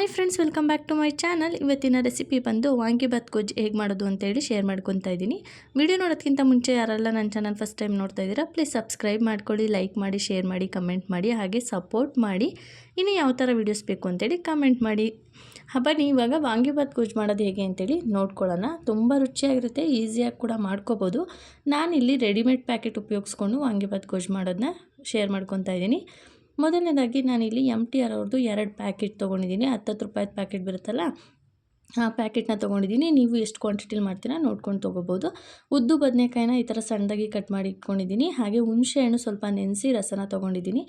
Hi friends welcome back to my channel ಇವತ್ತಿನ recipe ಬಂದು ವಾಂಗಿಬಾತ್ ಗೊಜ್ಜು ಹೇಗೆ ಮಾಡೋದು ಅಂತೇಳಿ ಶೇರ್ ಮಾಡ್ಕೊತಾ ಇದ್ದೀನಿ. ವಿಡಿಯೋ ನೋಡೋದಕ್ಕಿಂತ ಮುಂಚೆ ಯಾರೆಲ್ಲ ನನ್ನ ಚಾನಲ್ ಫಸ್ಟ್ ಟೈಮ್ ನೋಡ್ತಾ ಇದ್ದೀರಾ ಪ್ಲೀಸ್ ಸಬ್ಸ್ಕ್ರೈಬ್ ಮಾಡ್ಕೊಳ್ಳಿ ಲೈಕ್ ಮಾಡಿ ಶೇರ್ ಮಾಡಿ ಕಮೆಂಟ್ ಮಾಡಿ, ಹಾಗೆ ಸಪೋರ್ಟ್ ಮಾಡಿ. ಇನ್ನು ಯಾವ ಥರ ವೀಡಿಯೋಸ್ ಬೇಕು ಅಂತೇಳಿ ಕಮೆಂಟ್ ಮಾಡಿ. ಬನ್ನಿ, ಇವಾಗ ವಾಂಗಿಬಾತ್ ಗೊಜ್ಜು ಮಾಡೋದು ಹೇಗೆ ಅಂತೇಳಿ ನೋಡ್ಕೊಳ್ಳೋಣ. ತುಂಬ ರುಚಿಯಾಗಿರುತ್ತೆ ಈಸಿಯಾಗಿ ಕೂಡ ಮಾಡ್ಕೋಬೋದು. ನಾನಿಲ್ಲಿ ರೆಡಿಮೇಡ್ ಪ್ಯಾಕೆಟ್ ಉಪಯೋಗಿಸ್ಕೊಂಡು ವಾಂಗಿಬಾತ್ ಗೊಜ್ಜು ಮಾಡೋದನ್ನ ಶೇರ್ ಮಾಡ್ಕೊತಾ ಇದ್ದೀನಿ. ಮೊದಲನೇದಾಗಿ ನಾನಿಲ್ಲಿ ಎಂ ಟಿ ಆರ್ ಅವ್ರದ್ದು ಎರಡು ಪ್ಯಾಕೆಟ್ ತೊಗೊಂಡಿದ್ದೀನಿ. ಹತ್ತತ್ತು ರೂಪಾಯಿದು ಪ್ಯಾಕೆಟ್ ಬರುತ್ತಲ್ಲ? ಪ್ಯಾಕೆಟ್ನ ತೊಗೊಂಡಿದ್ದೀನಿ. ನೀವು ಎಷ್ಟು ಕ್ವಾಂಟಿಟಿಲಿ ಮಾಡ್ತೀರಾ ನೋಡ್ಕೊಂಡು ತೊಗೋಬೋದು. ಉದ್ದು ಬದನೆಕಾಯಿನ ಈ ಥರ ಸಣ್ಣದಾಗಿ ಕಟ್ ಮಾಡಿ ಇಟ್ಕೊಂಡಿದ್ದೀನಿ. ಹಾಗೆ ಹುಣಸೆ ಹಣ್ಣು ಸ್ವಲ್ಪ ನೆನೆಸಿ ರಸನ ತೊಗೊಂಡಿದ್ದೀನಿ.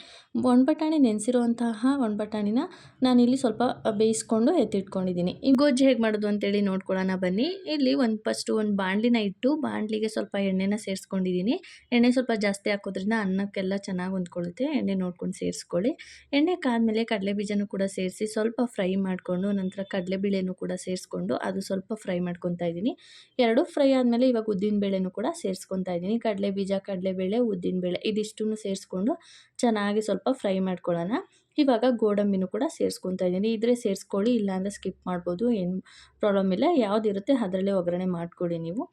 ಒಣಬಟಾಣಿ ನೆನೆಸಿರುವಂತಹ ಒಣಬಟಾಣಿನ ನಾನಿಲ್ಲಿ ಸ್ವಲ್ಪ ಬೇಯಿಸ್ಕೊಂಡು ಎತ್ತಿಟ್ಕೊಂಡಿದ್ದೀನಿ. ಈ ಗೊಜ್ಜು ಹೇಗೆ ಮಾಡೋದು ಅಂತೇಳಿ ನೋಡ್ಕೊಳ್ಳೋಣ ಬನ್ನಿ. ಇಲ್ಲಿ ಒಂದು ಫಸ್ಟು ಒಂದು ಬಾಣಲಿನ ಇಟ್ಟು ಬಾಣಲಿಗೆ ಸ್ವಲ್ಪ ಎಣ್ಣೆನ ಸೇರಿಸ್ಕೊಂಡಿದ್ದೀನಿ. ಎಣ್ಣೆ ಸ್ವಲ್ಪ ಜಾಸ್ತಿ ಹಾಕೋದ್ರಿಂದ ಅನ್ನಕ್ಕೆಲ್ಲ ಚೆನ್ನಾಗಿ ಹೊಂದ್ಕೊಳ್ಳುತ್ತೆ. ಎಣ್ಣೆ ನೋಡ್ಕೊಂಡು ಸೇರಿಸ್ಕೊಳ್ಳಿ. ಎಣ್ಣೆ ಕಾದ್ಮೇಲೆ ಕಡಲೆ ಬೀಜನೂ ಕೂಡ ಸೇರಿಸಿ ಸ್ವಲ್ಪ ಫ್ರೈ ಮಾಡಿಕೊಂಡು ನಂತರ ಕಡಲೆ ಬೇಳೆನೂ ಕೂಡ ಸೇರಿಸ್ಕೊಂಡು ಅದು ಸ್ವಲ್ಪ ಫ್ರೈ ಮಾಡ್ಕೊತಾ ಇದ್ದೀನಿ. ಎರಡು ಫ್ರೈ ಆದಮೇಲೆ ಇವಾಗ ಉದ್ದಿನ ಬೇಳೆನೂ ಕೂಡ ಸೇರಿಸ್ಕೊತಾ ಇದ್ದೀನಿ. ಕಡಲೆ ಬೀಜ ಕಡಲೆಬೇಳೆ ಉದ್ದಿನಬೇಳೆ ಇದಿಷ್ಟು ಸೇರಿಸ್ಕೊಂಡು ಚೆನ್ನಾಗಿ ಸ್ವಲ್ಪ ಫ್ರೈ ಮಾಡ್ಕೊಳ್ಳೋಣ. ಇವಾಗ ಗೋಡಂಬಿನೂ ಕೂಡ ಸೇರಿಸ್ಕೊತಾ ಇದ್ದೀನಿ. ಇದ್ರೆ ಸೇರಿಸ್ಕೊಳ್ಳಿ, ಇಲ್ಲಾಂದರೆ ಸ್ಕಿಪ್ ಮಾಡ್ಬೋದು, ಏನು ಪ್ರಾಬ್ಲಮ್ ಇಲ್ಲ. ಯಾವುದಿರುತ್ತೆ ಅದರಲ್ಲೇ ಒಗ್ಗರಣೆ ಮಾಡಿಕೊಡಿ ನೀವು.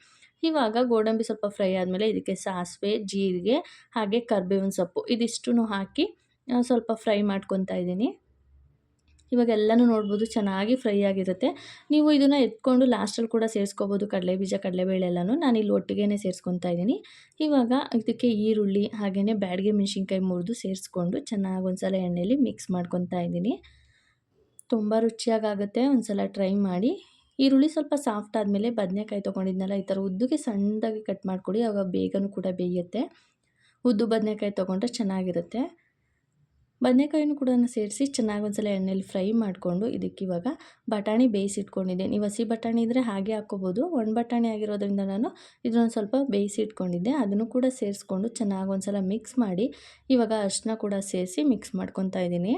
ಇವಾಗ ಗೋಡಂಬಿ ಸ್ವಲ್ಪ ಫ್ರೈ ಆದಮೇಲೆ ಇದಕ್ಕೆ ಸಾಸಿವೆ, ಜೀರಿಗೆ, ಹಾಗೆ ಕರ್ಬೇವಿನ ಸೊಪ್ಪು ಇದಿಷ್ಟೂ ಹಾಕಿ ಸ್ವಲ್ಪ ಫ್ರೈ ಮಾಡ್ಕೊತಾ ಇದ್ದೀನಿ. ಇವಾಗ ಎಲ್ಲನೂ ನೋಡ್ಬೋದು ಚೆನ್ನಾಗಿ ಫ್ರೈ ಆಗಿರುತ್ತೆ. ನೀವು ಇದನ್ನು ಎತ್ಕೊಂಡು ಲಾಸ್ಟಲ್ಲಿ ಕೂಡ ಸೇರಿಸ್ಕೋಬೋದು. ಕಡಲೆ ಬೀಜ, ಕಡಲೆಬೇಳೆ ಎಲ್ಲನೂ ನಾನು ಇಲ್ಲಿ ಒಟ್ಟಿಗೆ ಸೇರಿಸ್ಕೊತಾ ಇದ್ದೀನಿ. ಇವಾಗ ಇದಕ್ಕೆ ಈರುಳ್ಳಿ ಹಾಗೆಯೇ ಬ್ಯಾಡಿಗೆ ಮೆಣಸಿನ್ಕಾಯಿ ಮುರಿದು ಸೇರಿಸ್ಕೊಂಡು ಚೆನ್ನಾಗಿ ಒಂದ್ಸಲ ಎಣ್ಣೆಯಲ್ಲಿ ಮಿಕ್ಸ್ ಮಾಡ್ಕೊತಾ ಇದ್ದೀನಿ. ತುಂಬ ರುಚಿಯಾಗುತ್ತೆ ಒಂದು ಸಲ ಟ್ರೈ ಮಾಡಿ. ಈರುಳ್ಳಿ ಸ್ವಲ್ಪ ಸಾಫ್ಟ್ ಆದಮೇಲೆ ಬದನೆಕಾಯಿ ತೊಗೊಂಡಿದ್ನಲ್ಲ, ಈ ಥರ ಉದ್ದುಗೆ ಸಣ್ಣದಾಗಿ ಕಟ್ ಮಾಡಿಕೊಡಿ. ಆವಾಗ ಬೇಗನೂ ಕೂಡ ಬೇಯುತ್ತೆ. ಉದ್ದು ಬದನೆಕಾಯಿ ತೊಗೊಂಡ್ರೆ ಚೆನ್ನಾಗಿರುತ್ತೆ. ಬದನೆಕಾಯಿನೂ ಕೂಡ ಸೇರಿಸಿ ಚೆನ್ನಾಗಿ ಒಂದ್ಸಲ ಎಣ್ಣೆಲಿ ಫ್ರೈ ಮಾಡಿಕೊಂಡು ಇದಕ್ಕೆ ಇವಾಗ ಬಟಾಣಿ ಬೇಯಿಸಿಟ್ಕೊಂಡಿದ್ದೆ. ನೀವು ಹಸಿ ಬಟಾಣಿ ಇದ್ದರೆ ಹಾಗೆ ಹಾಕ್ಕೋಬೋದು. ಒಣ ಬಟಾಣಿ ಆಗಿರೋದ್ರಿಂದ ನಾನು ಇದೊಂದು ಸ್ವಲ್ಪ ಬೇಯಿಸಿ ಇಟ್ಕೊಂಡಿದ್ದೆ ಅದನ್ನು ಕೂಡ ಸೇರಿಸ್ಕೊಂಡು ಚೆನ್ನಾಗಿ ಒಂದ್ಸಲ ಮಿಕ್ಸ್ ಮಾಡಿ ಇವಾಗ ಅರ್ಶಿನ ಕೂಡ ಸೇರಿಸಿ ಮಿಕ್ಸ್ ಮಾಡ್ಕೊತಾ ಇದ್ದೀನಿ.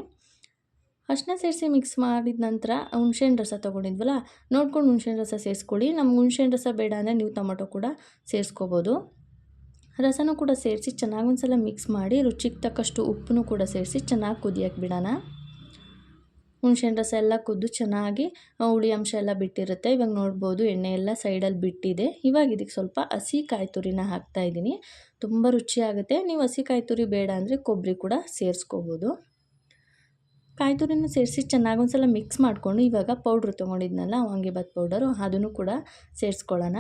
ಅರ್ಶಿನ ಸೇರಿಸಿ ಮಿಕ್ಸ್ ಮಾಡಿದ ನಂತರ ಹುಣ್ಸೆಹಣ್ಣು ರಸ ತೊಗೊಂಡಿದ್ವಲ್ಲ, ನೋಡ್ಕೊಂಡು ಹುಣ್ಸೆಹಣ್ಣು ರಸ ಸೇರಿಸ್ಕೊಳ್ಳಿ. ನಮ್ಗೆ ಹುಣ್ಸೆಹಣ್ಣು ರಸ ಬೇಡ ಅಂದರೆ ನೀವು ಟೊಮೊಟೊ ಕೂಡ ಸೇರಿಸ್ಕೋಬೋದು. ರಸನೂ ಕೂಡ ಸೇರಿಸಿ ಚೆನ್ನಾಗಿ ಒಂದು ಸಲ ಮಿಕ್ಸ್ ಮಾಡಿ, ರುಚಿಗೆ ತಕ್ಕಷ್ಟು ಉಪ್ಪನ್ನು ಕೂಡ ಸೇರಿಸಿ ಚೆನ್ನಾಗಿ ಕುದಿಯೋಕೆ ಬಿಡೋಣ. ಹುಣ್ಸೆಣ್ ರಸ ಎಲ್ಲ ಕುದ್ದು ಚೆನ್ನಾಗಿ ಹುಳಿ ಅಂಶ ಎಲ್ಲ ಬಿಟ್ಟಿರುತ್ತೆ. ಇವಾಗ ನೋಡ್ಬೋದು ಎಣ್ಣೆ ಎಲ್ಲ ಸೈಡಲ್ಲಿ ಬಿಟ್ಟಿದೆ. ಇವಾಗ ಇದಕ್ಕೆ ಸ್ವಲ್ಪ ಹಸಿ ಕಾಯಿ ತುರಿನ ಹಾಕ್ತಾಯಿದ್ದೀನಿ ತುಂಬ ರುಚಿಯಾಗುತ್ತೆ. ನೀವು ಹಸಿ ಕಾಯಿ ತುರಿ ಬೇಡ ಅಂದರೆ ಕೊಬ್ಬರಿ ಕೂಡ ಸೇರಿಸ್ಕೋಬೋದು. ಕಾಯಿ ತುರಿನ ಸೇರಿಸಿ ಚೆನ್ನಾಗಿ ಒಂದು ಸಲ ಮಿಕ್ಸ್ ಮಾಡಿಕೊಂಡು ಇವಾಗ ಪೌಡ್ರ್ ತೊಗೊಂಡಿದ್ನಲ್ಲ ವಾಂಗಿಬಾತ್ ಪೌಡರು, ಅದನ್ನು ಕೂಡ ಸೇರಿಸ್ಕೊಳ್ಳೋಣ.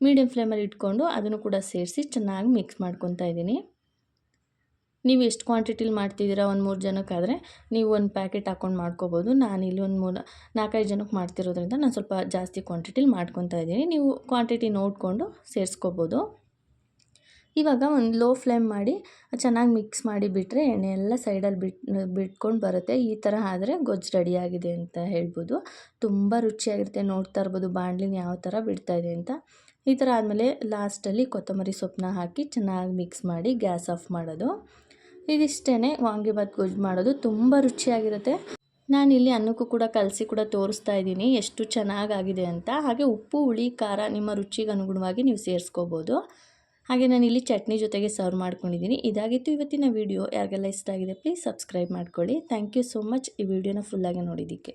ಮೀಡಿಯಮ್ ಫ್ಲೇಮಲ್ಲಿ ಇಟ್ಕೊಂಡು ಅದನ್ನು ಕೂಡ ಸೇರಿಸಿ ಚೆನ್ನಾಗಿ ಮಿಕ್ಸ್ ಮಾಡ್ಕೊತಾ ಇದ್ದೀನಿ. ನೀವು ಎಷ್ಟು ಕ್ವಾಂಟಿಟಿಲಿ ಮಾಡ್ತಿದ್ದೀರಾ ಒಂದು ಮೂರು ಜನಕ್ಕಾದರೆ ನೀವು ಒಂದು ಪ್ಯಾಕೆಟ್ ಹಾಕ್ಕೊಂಡು ಮಾಡ್ಕೋಬೋದು. ನಾನು ಇಲ್ಲಿ ಒಂದು ಮೂರು ನಾಲ್ಕೈದು ಜನಕ್ಕೆ ಮಾಡ್ತಿರೋದ್ರಿಂದ ನಾನು ಸ್ವಲ್ಪ ಜಾಸ್ತಿ ಕ್ವಾಂಟಿಟಿಲಿ ಮಾಡ್ಕೊತಾ ಇದ್ದೀನಿ. ನೀವು ಕ್ವಾಂಟಿಟಿ ನೋಡಿಕೊಂಡು ಸೇರಿಸ್ಕೋಬೋದು. ಇವಾಗ ಒಂದು ಲೋ ಫ್ಲೇಮ್ ಮಾಡಿ ಚೆನ್ನಾಗಿ ಮಿಕ್ಸ್ ಮಾಡಿ ಬಿಟ್ಟರೆ ಎಣ್ಣೆ ಎಲ್ಲ ಸೈಡಲ್ಲಿ ಬಿಟ್ಟು ಬಿಟ್ಕೊಂಡು ಬರುತ್ತೆ. ಈ ಥರ ಆದರೆ ಗೊಜ್ಜು ರೆಡಿಯಾಗಿದೆ ಅಂತ ಹೇಳ್ಬೋದು. ತುಂಬ ರುಚಿಯಾಗಿರುತ್ತೆ. ನೋಡ್ತಾ ಇರ್ಬೋದು. ಬಾಣಲಿನ ಯಾವ ಥರ ಬಿಡ್ತಾಯಿದೆ ಅಂತ. ಈ ಥರ ಆದಮೇಲೆ ಲಾಸ್ಟಲ್ಲಿ ಕೊತ್ತಂಬರಿ ಸೊಪ್ಪನ್ನ ಹಾಕಿ ಚೆನ್ನಾಗಿ ಮಿಕ್ಸ್ ಮಾಡಿ ಗ್ಯಾಸ್ ಆಫ್ ಮಾಡೋದು. ಇದಿಷ್ಟೇ ವಾಂಗಿಬಾತ್ ಗೊಜ್ಜು ಮಾಡೋದು ತುಂಬ ರುಚಿಯಾಗಿರುತ್ತೆ. ನಾನು ಇಲ್ಲಿ ಅನ್ನಕ್ಕೂ ಕೂಡ ಕಲಸಿ ಕೂಡ ತೋರಿಸ್ತಾ ಇದ್ದೀನಿ ಎಷ್ಟು ಚೆನ್ನಾಗಾಗಿದೆ ಅಂತ. ಹಾಗೆ ಉಪ್ಪು, ಹುಳಿ, ಖಾರ ನಿಮ್ಮ ರುಚಿಗೆ ಅನುಗುಣವಾಗಿ ನೀವು ಸೇರಿಸ್ಕೋಬೋದು. ಹಾಗೆ ನಾನು ಇಲ್ಲಿ ಚಟ್ನಿ ಜೊತೆಗೆ ಸರ್ವ್ ಮಾಡ್ಕೊಂಡಿದ್ದೀನಿ. ಇದಾಗಿತ್ತು ಇವತ್ತಿನ ವೀಡಿಯೋ. ಯಾರಿಗೆಲ್ಲ ಇಷ್ಟ ಆಗಿದೆ ಪ್ಲೀಸ್ ಸಬ್ಸ್ಕ್ರೈಬ್ ಮಾಡ್ಕೊಳ್ಳಿ. Thank you so much. ಈ ವಿಡಿಯೋನ ಫುಲ್ಲಾಗಿ ನೋಡಿದ್ದಕ್ಕೆ.